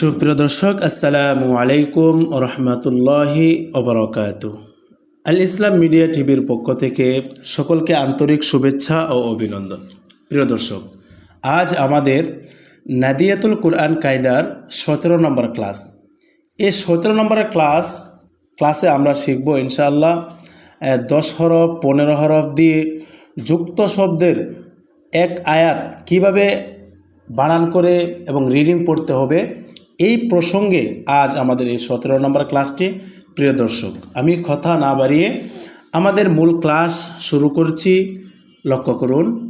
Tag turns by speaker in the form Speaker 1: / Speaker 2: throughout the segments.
Speaker 1: সুপ্রিয় দর্শক, আসসালামু আলাইকুম রহমতুল্লাহি ওবরকাত আল ইসলাম মিডিয়া টিভির পক্ষ থেকে সকলকে আন্তরিক শুভেচ্ছা ও অভিনন্দন। প্রিয় দর্শক, আজ আমাদের নাদিয়াতুল কুরআন কায়দার সতেরো নম্বর ক্লাস। এই সতেরো নম্বরের ক্লাস, ক্লাসে আমরা শিখব ইনশাআল্লাহ দশ হরফ, পনেরো হরফ দিয়ে যুক্ত শব্দের এক আয়াত কীভাবে বানান করে এবং রিডিং পড়তে হবে। এই প্রসঙ্গে আজ আমাদের এই সতেরো নম্বর ক্লাসটি প্রিয় দর্শক আমি কথা না বাড়িয়ে আমাদের মূল ক্লাস শুরু করছি লক্ষ্য করুন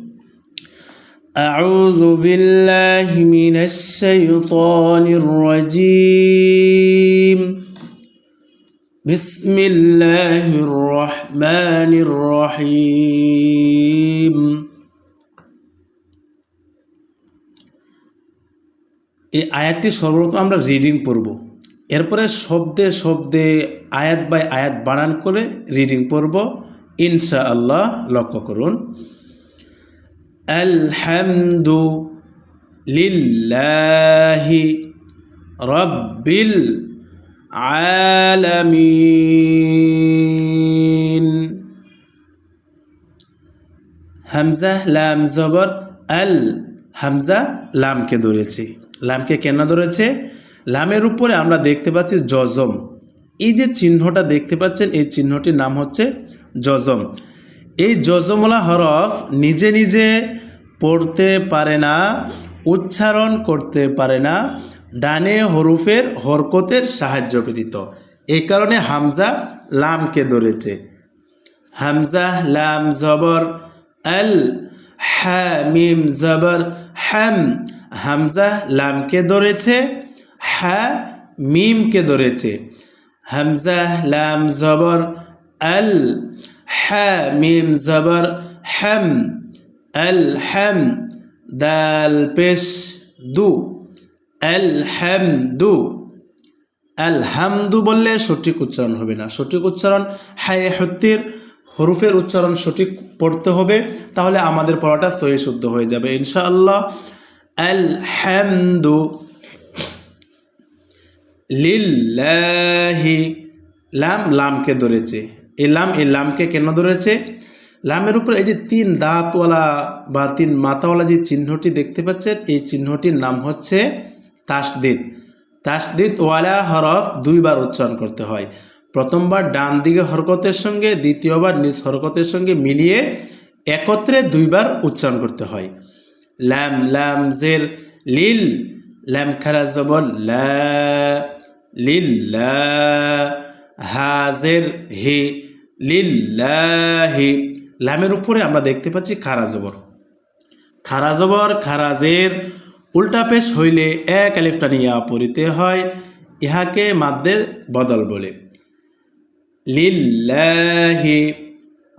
Speaker 1: أعوذ بالله من الشيطان الرجيم بسم الله الرحمن الرحيم এই আয়াতটি সর্বপ্রথম আমরা রিডিং পড়ব। এরপরে শব্দে শব্দে আয়াত বাই আয়াত বানান করে রিডিং পড়ব। ইনশা আল্লাহ লক্ষ্য করুন। আলহামদু লিল্লাহি রব্বিল আলামিন। হামজা, লাম, জবর, আল, হামজা, লামকে ধরেছে। লামকে কেন ধরেছে? লামের উপরে আমরা দেখতে পাচ্ছি জজম। এই যে চিহ্নটা দেখতে পাচ্ছেন, এই চিহ্নটির নাম হচ্ছে জজম। এই জজমলা হরফ নিজে নিজে পড়তে পারে না, উচ্চারণ করতে পারে না, ডানে হরুফের হরকতের সাহায্য ব্যতীত। এই কারণে হামজা লামকে ধরেছে। হামজা লাম জবর, আল হা মিম জবর হ্যাম হামজা লামকে ধরেছে, হা মিমকে ধরেছে। হামজা লাম জবর, আল হা মিম জবর হ্যাম আল হ্যাম দাল পেশ, দু, আল হ্যাম দু। আলহামদু বললে সঠিক উচ্চারণ হবে না। সঠিক উচ্চারণ হায় হত্যির হরুফের উচ্চারণ সঠিক পড়তে হবে, তাহলে আমাদের পড়াটা সহি শুদ্ধ হয়ে যাবে। ইনশাআল্লাহ আলহামদু লিল্লাহি লাম, লামকে ধরেছে। এই লাম, এই লামকে কেন ধরেছে? লামের উপর এই যে তিন দাঁতওয়ালা বা তিন মাথাওয়ালা যে চিহ্নটি দেখতে পাচ্ছেন, এই চিহ্নটির নাম হচ্ছে তাসদিদ। তাসদিদ ওয়ালা হরফ দুইবার উচ্চারণ করতে হয়। প্রথমবার ডান দিকে হরকতের সঙ্গে, দ্বিতীয়বার নিজ হরকতের সঙ্গে মিলিয়ে একত্রে দুইবার উচ্চারণ করতে হয়। ল্যাম ল্যাম জের লিল ল্যাম খারা জবর লিল হাজের হি লিল্লাহি লামের উপরে আমরা দেখতে পাচ্ছি খারা জবর। খারা জবর খারাজের উল্টা পেশ হইলে এক আলিফটা নিয়া পড়িতে হয়, ইহাকে মাদ্দে বদল বলে। লিল্লাহি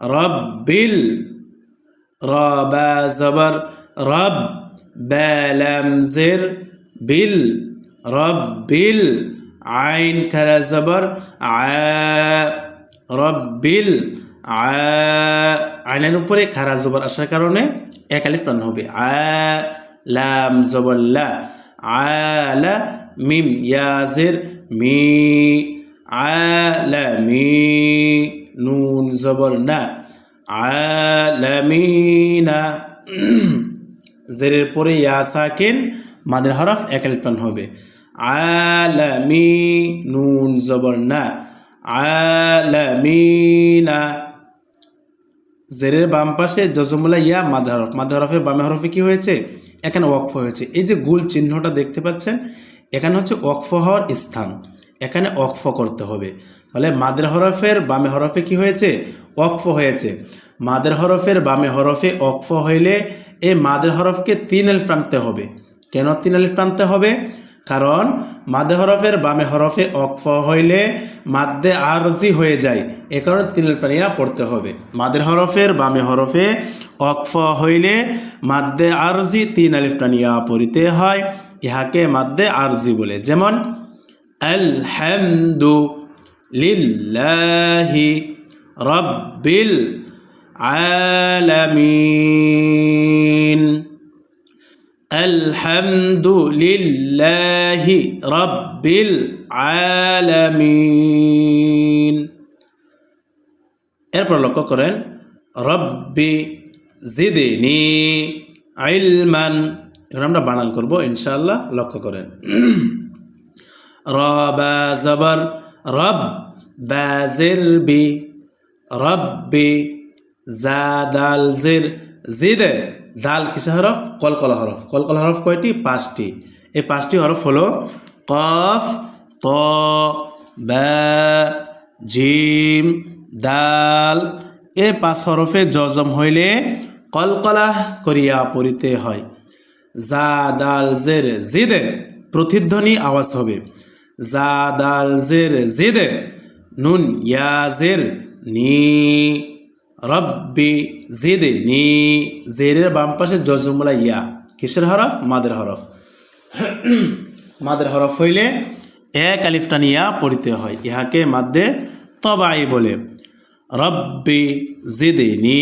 Speaker 1: রব্বিল রবা জবর। রব ব্যালামজের বিল রব্বিল আইন খারা জবর? আ রব্বিল আ আইনের উপরে খারা জবর? আসার কারণে এক আলিফ টান হবে। আ লাম জবর লা। আলা মিম ইয়াজের মি। আলামি নুন জবর না। আলামিনা জেরের পরে ইয়া সাকিন মাদের হরফ এক আলিফ টান হবে। আলামি নুন জবর না। আলামিনা। জেরের বাম পাশে জজমুলা ইয়া মাদ হরফ। মাদ হরফের বামে হরফে কি হয়েছে? এখানে ওয়াকফ হয়েছে। এই যে গুল চিহ্নটা দেখতে পাচ্ছেন, এখানে হচ্ছে ওয়াকফ হওয়ার স্থান। এখানে ওয়াকফ করতে হবে। তাহলে মাদের হরফের বামে হরফে কি হয়েছে? ওয়াকফ হয়েছে। মাদের হরফের বামে হরফে ওয়াকফ হইলে এই মাদের হরফকে তিন আলিফ টানতে হবে। কেন তিন আলিফ টানতে হবে? কারণ মাদে হরফের বামে হরফে অকফ হইলে মাদ্দে আরজি হয়ে যায়। এ কারণে তিন টানিয়া পড়তে হবে। মাদের হরফের বামে হরফে অকফ হইলে মাদ্দে আরজি তিন আলিফ টানিয়া পড়িতে হয়। ইহাকে মাদ্দে আরজি বলে। যেমন, আলহামদু লিল্লাহি রব্বিল আলামিন আলহামদুলিল্লাহি রব্বিল আলামিন এরপর লক্ষ্য করেন, রব্বি জিদিনি আইলমান এখন আমরা বানান করব, ইনশাআল্লাহ, লক্ষ্য করেন। রবা জবর রব বাজির বি রব্বি জাদাল জির জিদ, দাল কিসে হরফ? কলকলা হরফ। কলকলা হরফ কয়টি? পাঁচটি। এই পাঁচটি হরফ হলো কফ, ত বা জিম, দাল। এ পাঁচ হরফে জজম হইলে কলকলা করিয়া পড়িতে হয়। জা দাল জের জিদে, প্রতিধ্বনি আওয়াজ হবে। জা দাল জের জিদে, নুন, ইয়াজের, নি রব্বি জিদে নি জেরের বাম পাশে জজমুলা ইয়া। কিসের হরফ? মাদের হরফ। মাদের হরফ হইলে এক আলিফটা নিয়া পড়িতে হয়। ইহাকে মাদ্দে তবাই বলে। রব্বি জিদিনি।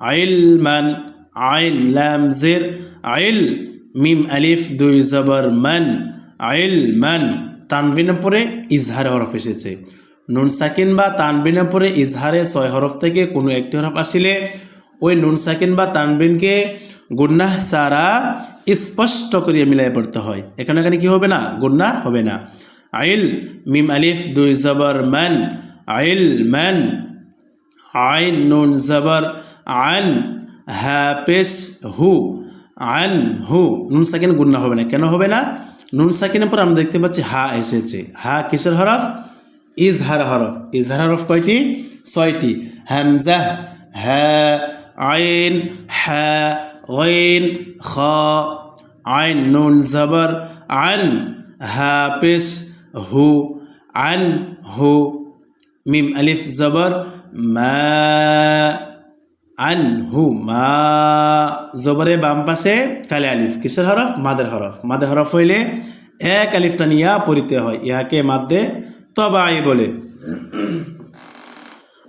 Speaker 1: আইলমান আইন লাম, জির, আইল, মিম, আলিফ, দুই জবর, মান, আইল, মান তানবিনের পরে ইজহার হরফ এসেছে। নুন সাকিন বা তানবিনের পরে ইজহারে ছয় হরফ থেকে কোনো একটি হরফ আসিলে ওই নুন সাকিন বা তানবিনকে গুন্নাহ সারা স্পষ্ট করিয়া মিলাই পড়তে হয়। এখানে এখানে কি হবে না? গুন্না হবে না। আইল, মিম আলিফ, দুই জবর ম্যান আইল ম্যান আইন, নুন, জবর, আন। হ্যা পেশ, হু। আন, হু। নুন সাকিন গুন্না হবে না। কেন হবে না? নুন সাকিনের পর আমরা দেখতে পাচ্ছি হা এসেছে। হা কিসের হরফ? ইজহার হরফ। ইজহার হরফ কয়টি? ছয়টি। হামজা হ্যা আইন হ্যা খ, আইন, নুন, জবর, আন, হা, পেশ, হু, আন, হু, মিম, আলিফ, জবর, মা আনহু মা, জবরে বাম পাশে কালে আলিফ। কিসের হরফ? মাদের হরফ। মাদের হরফ হইলে এক আলিফটা নিয়া পড়িতে হয়। ইহাকে মাদ্দে তবাই বলে।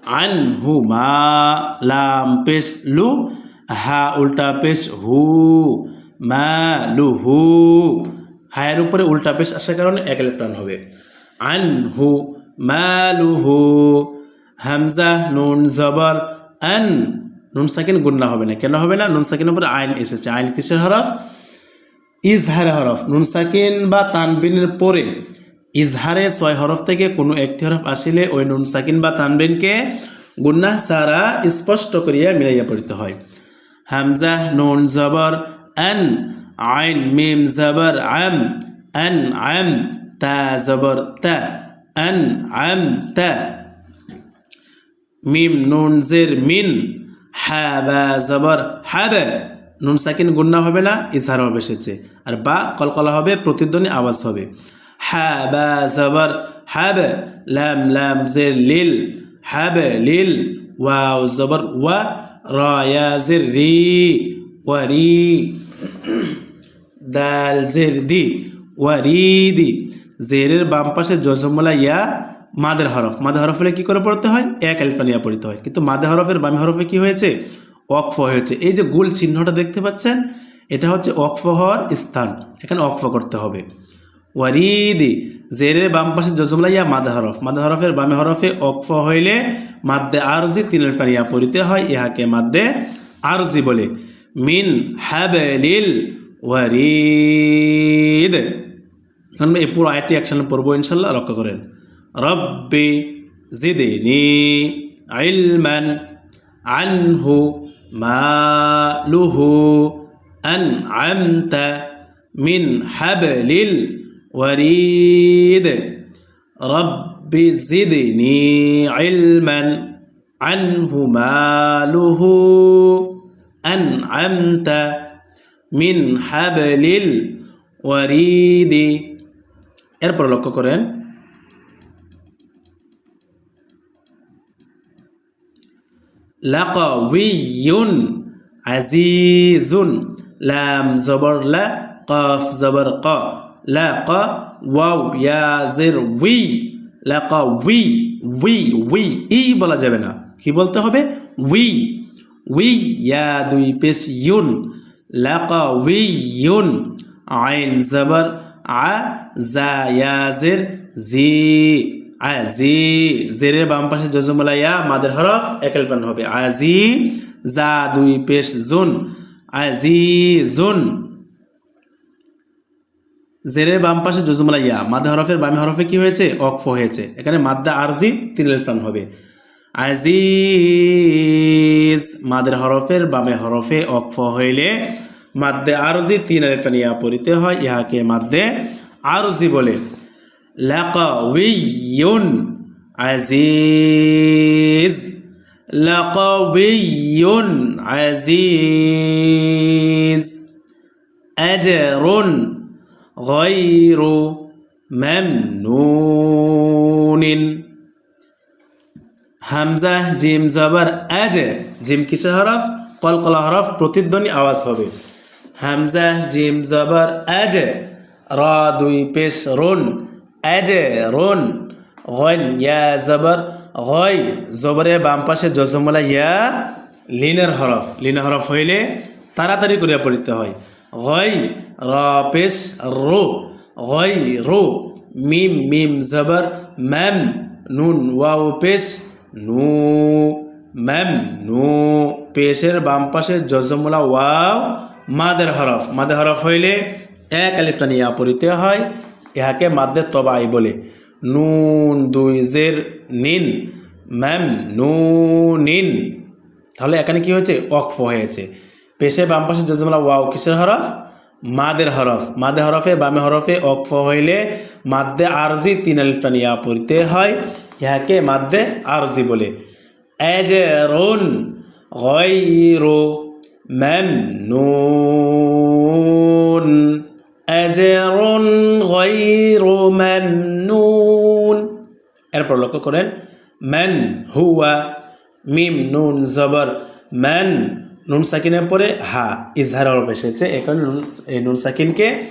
Speaker 1: আনহু মা লাম পেশ লু, হা উল্টা পেশ হু, মা লু হু। হায়ের উপরে উল্টা পেশ আসার কারণে এক আলিফটান হবে। আনহু মালুহু হামজা নুন জবর, আন, নুন সাকিন গুন্না হবে না, কেন হবে না? নুন সাকিনের উপরে আইন এসেছে। আইন কিসের হরফ? ইজহারে হরফ। নুন সাকিন বা তানবিনের পরে ইজহারে ছয় হরফ থেকে কোনো একটি হরফ আসিলে ওই নুন সাকিন বা তানবিনকে গুন্নাহ সারা স্পষ্ট করিয়া মিলাইয়া পড়িতে হয়। হামজা, নুন, জবর, আন, আইন, মিম, জবর, আম, আন, আম, তা, জবর, তা, আন, আম, তা। মিম, নুন, জের, মিন হ্যাবা জবর হ্যাবে নুন সাকিন গুন্না হবে না ইজহার হবে এসেছে আর বা কলকলা হবে, প্রতিধ্বনি আওয়াজ হবে। হ্যাবা জবর হ্যাবে লাম লাম, জের, লিল হ্যাবে লিল, ওয়াও, জবর, ওয়া, রায়া, জের, রি, ওয়া, রি, দাল, জের, দি ওয়ারিদি জেরের বাম পাশে জজমলা ইয়া, মাদের হরফ। মাদের হরফ হলে কী করে পড়তে হয়? এক আলিফানিয়া পড়তে হয়। কিন্তু মাদের হরফের বামে হরফে কি হয়েছে? অক্ফ হয়েছে। এই যে গোল চিহ্নটা দেখতে পাচ্ছেন, এটা হচ্ছে অক্ফ হওয়ার স্থান। এখানে অক্ফ করতে হবে। ওয়ারিদি, জেরের বাম পাশে জজমলা ইয়া মাদে হরফ। মাদে হরফের বামে হরফে অক্ফ হইলে মাদ্দে আরজি তিন আলিফানিয়া পড়িতে হয়, ইহাকে মাদ্দে আরজি বলে। মিন হ্যাবেলিল ওয়ারিদ। এখন এই পুরো আয়টি একসাথে পড়ব ইনশাল্লাহ লক্ষ্য করেন। রব্বি জিদিনি ইলমান আনহু মালুহু আনআমতা মিন হাবলিল ওয়ারিদ রব্বি জিদিনি ইলমান আনহু মালুহু আনআমতা মিন হাবলিল ওয়ারিদি এরপর লক্ষ্য করেন। লাকাউইয়ুন আজিজুন, লাম জবর লা, কফ জবর ক। লা ক ওয়াও ইয়া জের উই লাকা উই উই উই ই বলা যাবে না। কি বলতে হবে? উই উই ইয়া দুই পেশ, ইউন। লাকাউইয়ুন আইন, জবর, আ, জা, ইয়াজের, জি। আ, জি, জেরের বাম পাশে জজমলা ইয়া, মাদের হরফ একেল প্রাণ হবে। আজি জা দুই পেশ, জুন। আজিজুন জেরের বাম পাশে জজমলা ইয়া। মাদে হরফের বামে হরফে কি হয়েছে? অক্ফ হয়েছে। এখানে মাদ্দা আরজি তিন প্রাণ হবে। আজিজ, মাদের হরফের বামে হরফে অক্ফ হইলে মাদ্দে আরজি, তিন প্রাণ ইয়া পড়িতে হয়। ইহাকে মাদ্দে আরজি বলে। লাকাউইয়ুন, আজিজ। লাকাউইয়ুন, আজিজ। আজরুন غير ممنون হামজা জিম জবর আজে জিম কিসের হরফ কলকলা হরফ প্রতিধ্বনি আওয়াজ হবে হামজা জিম জবর আজে র দুই পেশ রুন আজে রুন গন ইয়া জবর গয় জবরের বাম পাশে জজমলা ইয়া লিনের হরফ লিনের হরফ হইলে তাড়াতাড়ি করিয়া পড়িতে হয় গয় র পেশ রো গয় রো মিম মিম জবর ম্যাম নুন ওয়াও পেশ নু ম্যাম নু পেশের বাম পাশে জজমুলা ওয়াও মাদের হরফ। মাদের হরফ হইলে এক আলিফটা নিয়ে পড়িতে হয়, ইহাকে মাদ্দে তবাই বলে। নুন, দুই, জের, নিন, ম্যাম, নু, নিন। তাহলে এখানে কি হয়েছে? অক্ফ হয়েছে। পেশে বাম পাশে জজমলা ওয়াও, কিসের হরফ? মাদের হরফ। মাদে হরফে, বামে হরফে অক্ফ হইলে মাদ্দে আরজি তিন আলিফটা নিয়া পড়িতে হয়। ইহাকে মাদ্দে আরজি বলে। এজেরুন গয়রু মামনুন। এজেরুন গয়রু মামনুন। এরপর লক্ষ্য করেন। ম্যান হুয়া, মিম নুন জবর। ম্যান নুন সাকিনের পরে, হা, ইজহার হরফ এসেছে। এখানে এই নুন সাকিনকে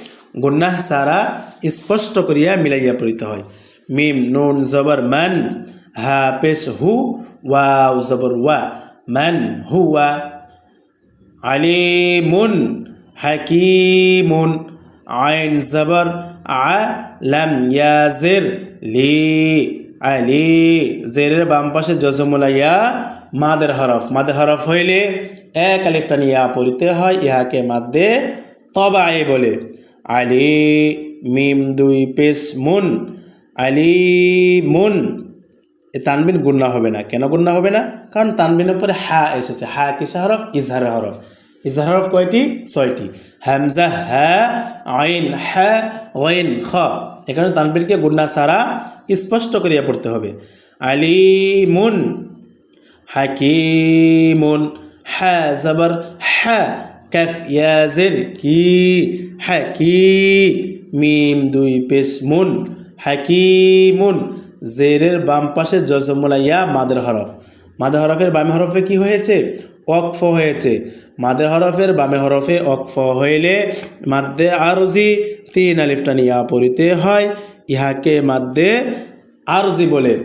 Speaker 1: গুন্নাহ সারা স্পষ্ট করিয়া মিলাইয়া পড়িতে হয়। মিম, নুন, জবর ম্যান হা, পেশ, হু, ওয়াও, জবর, ওয়া ম্যান হু হুয়া আলিমুন, হাকিমুন, আইন, জবর, আ, লাম লি, আলি, জেরের বাম পাশে জজমুলাইয়া মাদের হরফ। মাদের হরফ হইলে এক আলিফটা নিয়া পড়িতে হয়, ইহাকে মাদ্দে তবাই বলে। আলি মিম দুই পেশ মুন, আলি মুন। এ তানবিন গুন্না হবে না। কেন গুন্না হবে না? কারণ তানবিনের পরে হা এসেছে। হা কিসে হরফ? ইজহার হরফ। ইজহার হরফ কয়টি? ছয়টি। হামজা হ্যা আইন, হা, ওয়াইন, খ। এখানে তানবিনকে গুন্না সারা স্পষ্ট করিয়া পড়তে হবে। আলিমুন হাকিমুন। হা জবর হা ক্যাফ ইয়াজের কি হাকি মিম, দুই, পেশ, মুন, হাকিমুন, জেরের বাম পাশে জজমুলা, ইয়া, মাদের হরফ। মাদের হরফের বামে হরফে কি হয়েছে? অকফ হয়েছে। মাদের হরফের বামে হরফে অকফ হইলে মাদ্দে আরজি, তিন আলিফটা নিয়া পড়িতে হয়। ইহাকে মাদ্দে আরজি বলে।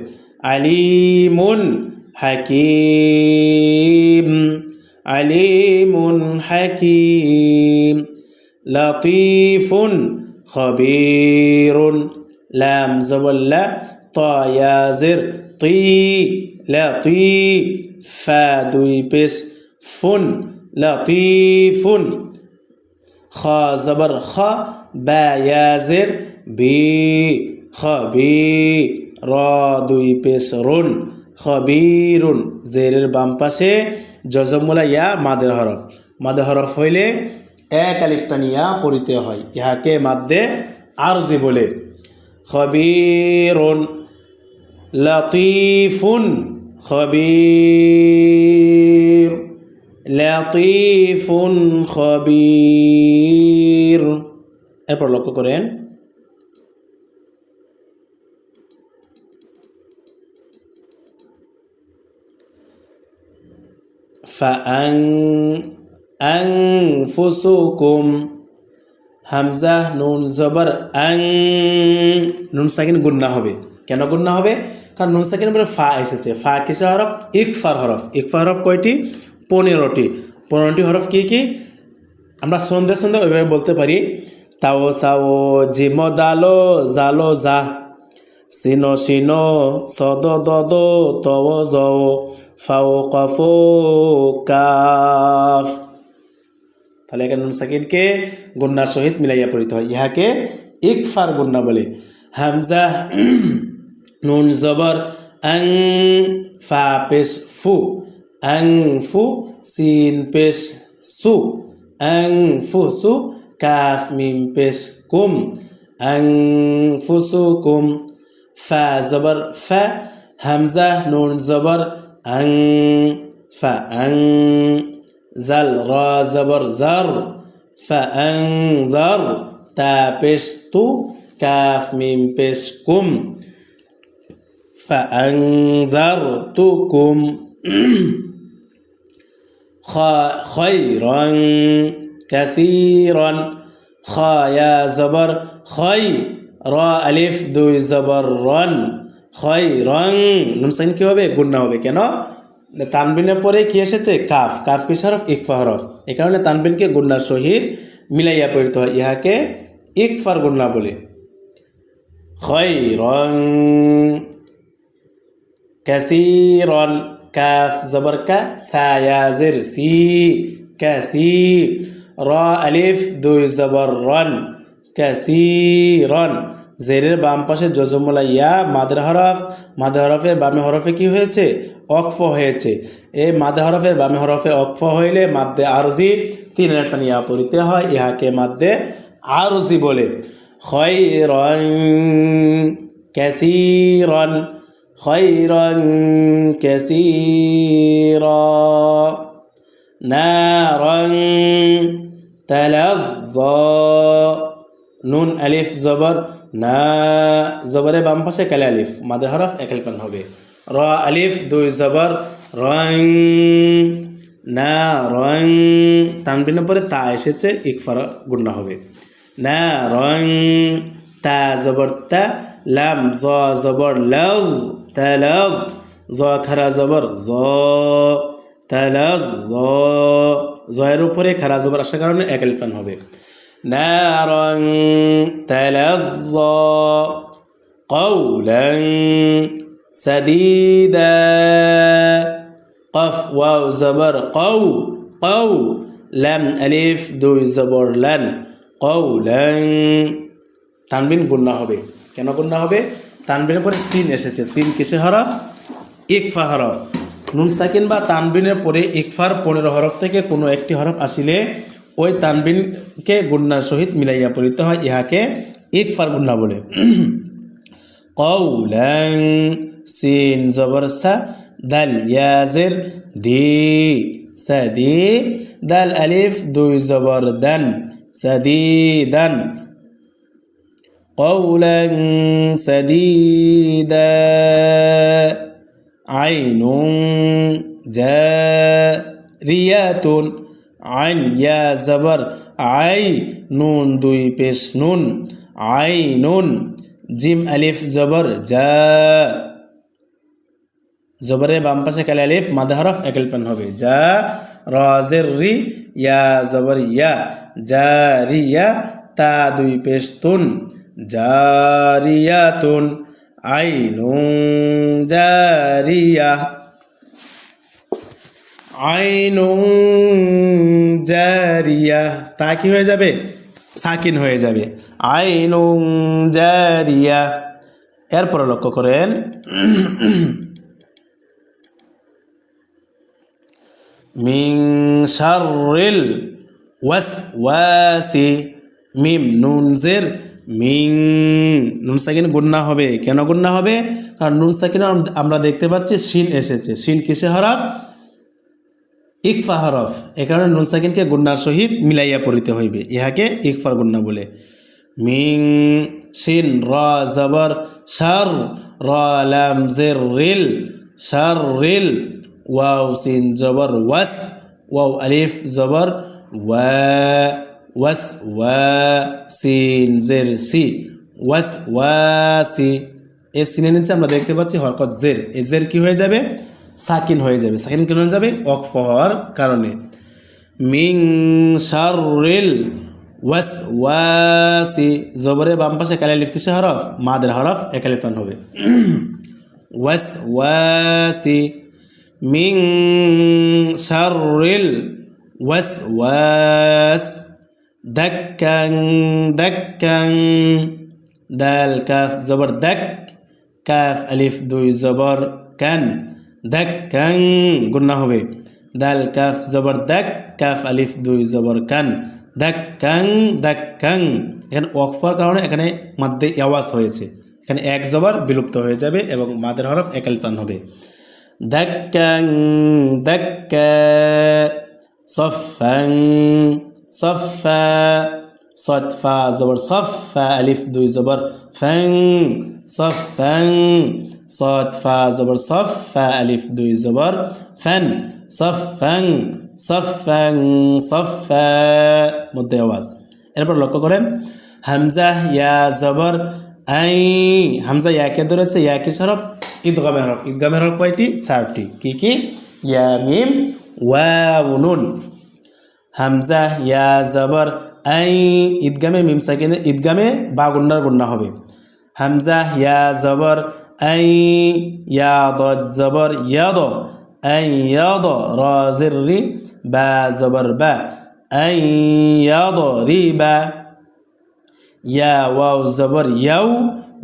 Speaker 1: আলিমুন, হাকিম। আলিমুন হাকিম লতিফুন খবিরুন লাম জবল্লা তয়াজের তি লতি ফা দুই পেশ ফুন লতিফুন খ জবর খ বা ইয়াজের বি খ বি র দুই পেশ রুন জজমুলা ইয়া মাদের হরফ। মাদে হরফ হইলে এক আলিফটা নিয়া পড়িতে হয়। ইহাকে মাদ্দে আরজি বলে। খবিরুন, লতিফুন, খবির লতিফুন, খবির। এরপর লক্ষ্য করেন। ফুসুকুম হামজা নুন জবর আং নুন সাকিন গুন্না হবে কেন গুন্না হবে কারণ নুন সাকিন পরে ফা এসেছে ফা কিসে হরফ ইকফার হরফ ইকফার হরফ কয়টি পনেরোটি পনেরোটি হরফ কি কি আমরা সন্ধে সন্ধে ওইভাবে বলতে পারি। তাও সাও জিম দালো জালো জা সিনো সিনো সদ দদ তও জও ফাও কফো তাহলে এখানে নুন সাকিনকে গুন্নার সহিত মিলাইয়া পড়িতে হয়। ইহাকে ইকফার গুন্না বলে। হামজা, নুন জবর, আং, ফা, পেশ, ফু। আং, ফু, সিন, পেশ, সু। আং, ফু, সু, কাফ, মিম, পেশ, কুম। আং, ফু, সু, কুম। ফা, জবর, ফা। হামজা, নুন জবর أن فأن زل را زبر زر فأنذر تا بشت كاف من بشكم. فأنذرتكم خيرا كثيرا. خا يا زبر خي را ألف دو زبر رن হয় রং নুনসাইন কী হবে? গুন্না হবে। কেন? তানবিনের পরে কি এসেছে? কাফ। কাফ কি হরফ ইকফা হরফ। এ কারণে তানবিনকে গুন্নার সহিত মিলাইয়া পড়তে হয়। ইহাকে ইকফার গুন্না বলে। হয় রং ক্যাসিরন কাফ জবর কা সায়াজের সি ক্যাসি র আলিফ দুই জবর রন। ক্যাসিরন জেরের বাম পাশে জজমুলা ইয়া মাদের হরফ মাদের হরফের বামে হরফে কি হয়েছে অকফ হয়েছে এই মাদে হরফের বামে হরফে অকফ হইলে মাদ্দে আরজি তিন রেফান ইয়া পড়িতে হয় ইহাকে মাদ্দে আরজি বলে খয়রন কাসিরন خيرا كثيرا نارا تلظى নুন আলিফ জবর না, জবরে বাম পাশে কালে আলিফ, মাদে হরফ একাল পান হবে। র, আলিফ, দুই জবর, রং, না, রং, তানবিনের পরে তা এসেছে, ইকফার গুণা হবে। না, রং, তা জবর, তা, লাম, জ জবর লজ তালাজ জ, খারা জবর, জ তালাজ জ, জয়ের উপরে খারা জবর আসার কারণে একাল পান হবে। نارا تلظى قولا سديدا قف واو زبر قو قو لم ألف دو زبر لن قولا তানবিন গুন্না হবে কেন গুন্না হবে তানবিনের পরে সিন এসেছে সিন কিসে হরফ ইকফা হরফ নুন সাকিন বা তানবিনের পরে ইকফার পনেরো হরফ থেকে কোনো একটি হরফ আসিলে ওই তানবিনকে গুন্নার সহিত মিলাইয়া পড়িতে হয় ইহাকে ইকফার গুন্না বলে কৌলং সিন জবর সা দাল ইয়াজের দি সাদি দাল আলিফ দুই জবর দান সাদিদান قولا سديدا عين جارية আইন, ইয়া, জবর, আই, নুন, দুই পেশ নুন, আই, নুন, জিম, আলিফ, জবর জবরে বাম পাশে কালে আলিফ মাদহরফ একেলপেন হবে। যা রাজের রি, ইয়া, জবর, ইয়া। জারিয়া তা, দুই পেশ তুন। জারিয়া তুন। আইনুন জারিয়া আইনুন জারিয়া। তা কি হয়ে যাবে? সাকিন হয়ে যাবে। আইনুন জারিয়া। এরপর লক্ষ্য করেন। মিং শারিল ওয়াসওয়াসি। মিম নুন জের। মিং নুন সাকিন গুন্না হবে। কেন গুন্না হবে? কারণ নুন সাকিন আমরা দেখতে পাচ্ছি শিন এসেছে। শিন কিসে হরফ? ইকফা হরফ এ কারণে নুন সাকিনকে গুন্নার সহিত মিলাইয়া পড়িতে হইবে। ইহাকে ইকফার গুন্না বলে। মিং শিন র জবর শার র লাম জের রিল, শার রিল, ওয়াও সিন জবর ওয়াস, ওয়াও আলিফ জবর ওয়া, ওয়াস ওয়া সিন জের সি, ওয়াস ওয়াসি এ সিনের নিচে আমরা দেখতে পাচ্ছি হরকত জের। এ জের কি হয়ে যাবে? সাকিন হয়ে যাবে। সাকিন কেন হয়ে যাবে? অক্ফ হওয়ার কারণে। মিং শারিল ওয়াস ওয়াসি জবরে বাম পাশে কালিফ কিসে হরফ? মাদের হরফ একালিফ টান হবে। ওয়াস ওয়াসি মিং শারিল ওয়াস ওয়াস দাক্কাং দাক্কাং। দাল, কাফ, জবর, দাক, কাফ, আলিফ, দুই, জবর, কান। দেখ ক্যাং গুন্না হবে। দাল, কাফ, জবর, দেখ, কাফ, আলিফ, দুই, জবর, কান। দেখ ক্যাং দেখ ক্যাং এখানে ওয়াকফার কারণে এখানে মাদ্দে আওয়াজ হয়েছে। এখানে এক জবর বিলুপ্ত হয়ে যাবে এবং মাদের হরফ একাল প্রাণ হবে। দেখ ক্যাং দেখ সফ্যাং সফা সৎফা, জবর সফা আলিফ, দুই, জবর, ফ্যাং সফ্যাং সদ, ফা, জবর, সফ, ফা, আলিফ, দুই, জবর, ফ্যান, সফ, ফ্যাং সফ ফ্যাং, সফ মধ্যে আওয়াজ। এরপর লক্ষ্য করেন, হামজা, ইয়া, জবর আই হামজা, ইয়াকে ধরেছে ইয়াকে সরফ ঈদগামের হরফ ঈদগামের হরফ কয়টি? চারটি। কি কি? ইয়া, মিম ওয়াউনুন হামজা, ইয়া, জবর আই ঈদগামে মিম সাকিনে, ঈদগামে বা গুন্ডার গুন্না হবে। হামজা, ইয়া, জবর জবর ইয়াদ আই ইয়াদ রাজির রি বা জবর বা আই ইয়াদ রি বা ইয়া ওয়াও জবর ইয়াও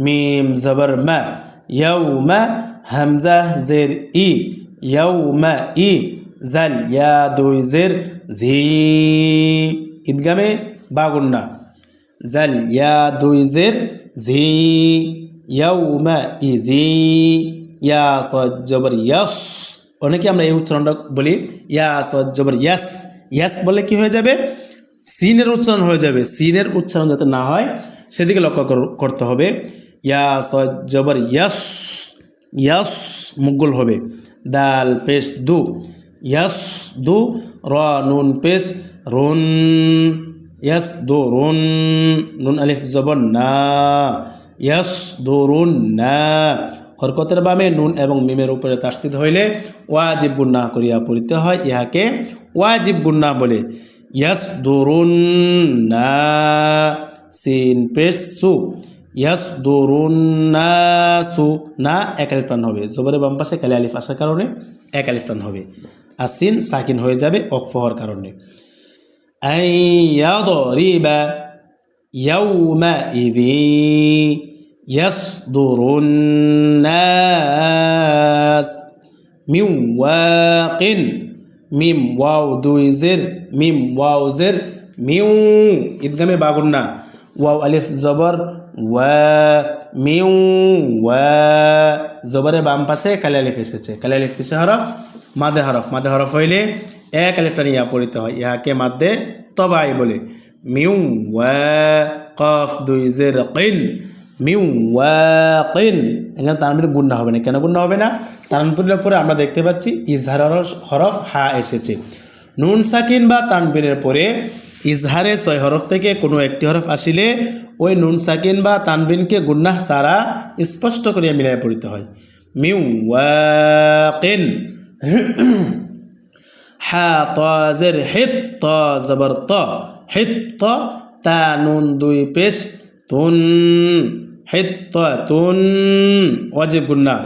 Speaker 1: মিম জবর মা ইয়াউমা হামজা জের ই ইয়াউমা ই জাল ইয়া দুই জের ঝি ঈদগামে বাগুন্না জাল ইয়া দুই জের ঝি ইয়াউমা ইজি ইয়া সজ্জবর ইয়াস অনেকে আমরা এই উচ্চারণটা বলি ইয়া সজ্জবর ইয়াস ইয়াস বলে কি হয়ে যাবে? সিনের উচ্চারণ হয়ে যাবে। সিনের উচ্চারণ যাতে না হয়, সেদিকে লক্ষ্য কর- করতে হবে। ইয়া সজ্জবর ইয়াস ইয়াস মুগল হবে। দাল পেশ দু। ইয়াস দু। র নুন পেশ রুন। ইয়াস দু। রুন। নুন আলিফ জবর না। ইয়াস দরুন না হরকতের বামে নুন এবং মিমের উপরে তাস্তিত হইলে ওয়াজিব গুন্না করিয়া পড়িতে হয়, ইহাকে ওয়াজিব গুন্না বলে। ইয়াস দরুন না সিন পেস সু। ইয়াস দরুন না সু। না, এক আলিফান হবে। জোবরে বাম পাশে কালি আলিফ আসার কারণে এক আলিফান হবে। আর সিন সাকিন হয়ে যাবে অকফহর কারণে। I Iyad Rewa يومئذ يصدر الناس من واق meme wow দুই জের মিম ওয়াও জের মিউ ঈদগামে বাগুন না ওয়াও আলিফ জবর ওয়া মিউ ওয়া জবরে বাম পাশে কালি আলিফ এসেছে কালি আলিফ কিসে হরফ মাদে হরফ মাদে হরফ হইলে এক আলিফটা নিয়ে পড়িতে হয় ইহাকে মাদ্দে তবাই বলে মিউ কফ দুই জের কিন মিউ ওয়াকিন এখানে তানবির গুন্না হবে না। কেন গুন্না হবে না? তানবিরের পরে আমরা দেখতে পাচ্ছি ইজহার হরফ- হা এসেছে। নুন সাকিন বা তানবিনের পরে ইজহারে ছয় হরফ থেকে কোনো একটি হরফ আসিলে ওই নুন সাকিন বা তানবিনকে গুন্নাহ সারা স্পষ্ট করিয়া মিলাই পড়িতে হয়। মিউ ওয়াকিন হা তাজের হিত ত, জবর, ত। হিত ত তা নুন দুই পেশ তুন হিত ত তুন ওয়াজিব গুন্না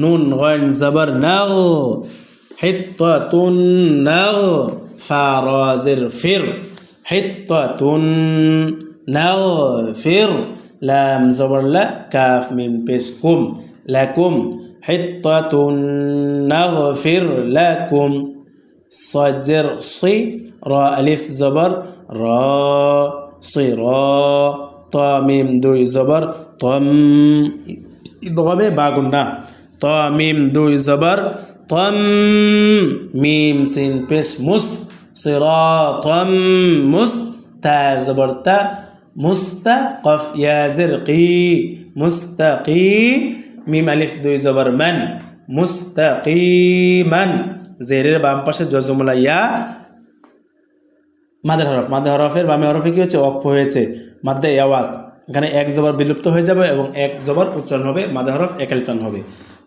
Speaker 1: নুন গন জবর নাও হিত ত তুন নাও ফা রাজের ফির হিত ত তুন নাও ফির লাম জবর লা কাফ মিম পেশ কুম লাকুম حطة نغفر لكم صجر صي را ألف زبر را صرا طا ميم دوي زبر طم إضغامي باقنا طا ميم دوي زبر طم ميم سين بس مس صراطا مس تا زبر تا مستقف يا زرقي مستقي মিম আলিফ দুই জবর মান মুস্তাকিমান জেরের বাম পাশে জজমুলা ইয়া মাদের হরফ মাদের হরফের বামে হরফে কি হচ্ছে অক্ষ হয়েছে মাদ্দে আওয়াজ এখানে এক জবর বিলুপ্ত হয়ে যাবে এবং এক জবর উচ্চারণ হবে মাদে হরফ একালিফান হবে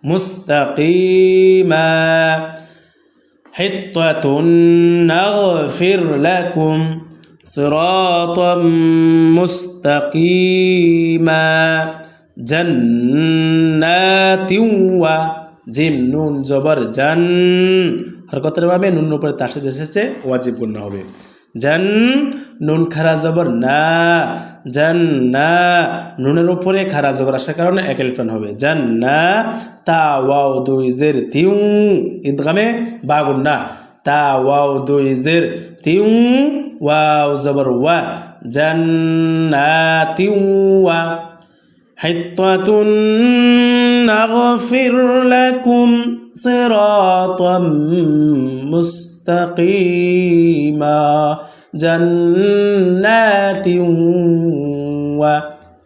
Speaker 1: মুস্তাকিমা حطة نغفر لكم صراطا مستقيما جنات و জিম নুন জবর জান হরকতের ভাবে নুন উপরে তার সাথে এসেছে ওয়াজিব গুণ হবে জান নুন খারা জবর না জান না নুনের উপরে খারা জবর আসার কারণে এক এলিফান হবে জান না তা ওয়াও দুই জের তিউ ঈদগামে বাগুন না তা ওয়াও দুই জের তিউ ওয়াও জবর ওয়া জান্নাতিউ ওয়া حطة نغفر لكم صراطا مستقيما جنات و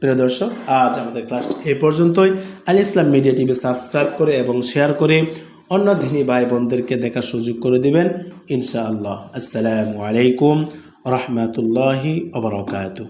Speaker 1: প্রিয় দর্শক আজ আমাদের ক্লাস এ পর্যন্তই Al Islam media TV subscribe করে এবং শেয়ার করে অন্য ধিনী ভাই বোনদেরকে দেখার সুযোগ করে দিবেন ইনশাআল্লাহ আসসালামু আলাইকুম রহমতুল্লাহি ওবরাকাতুহ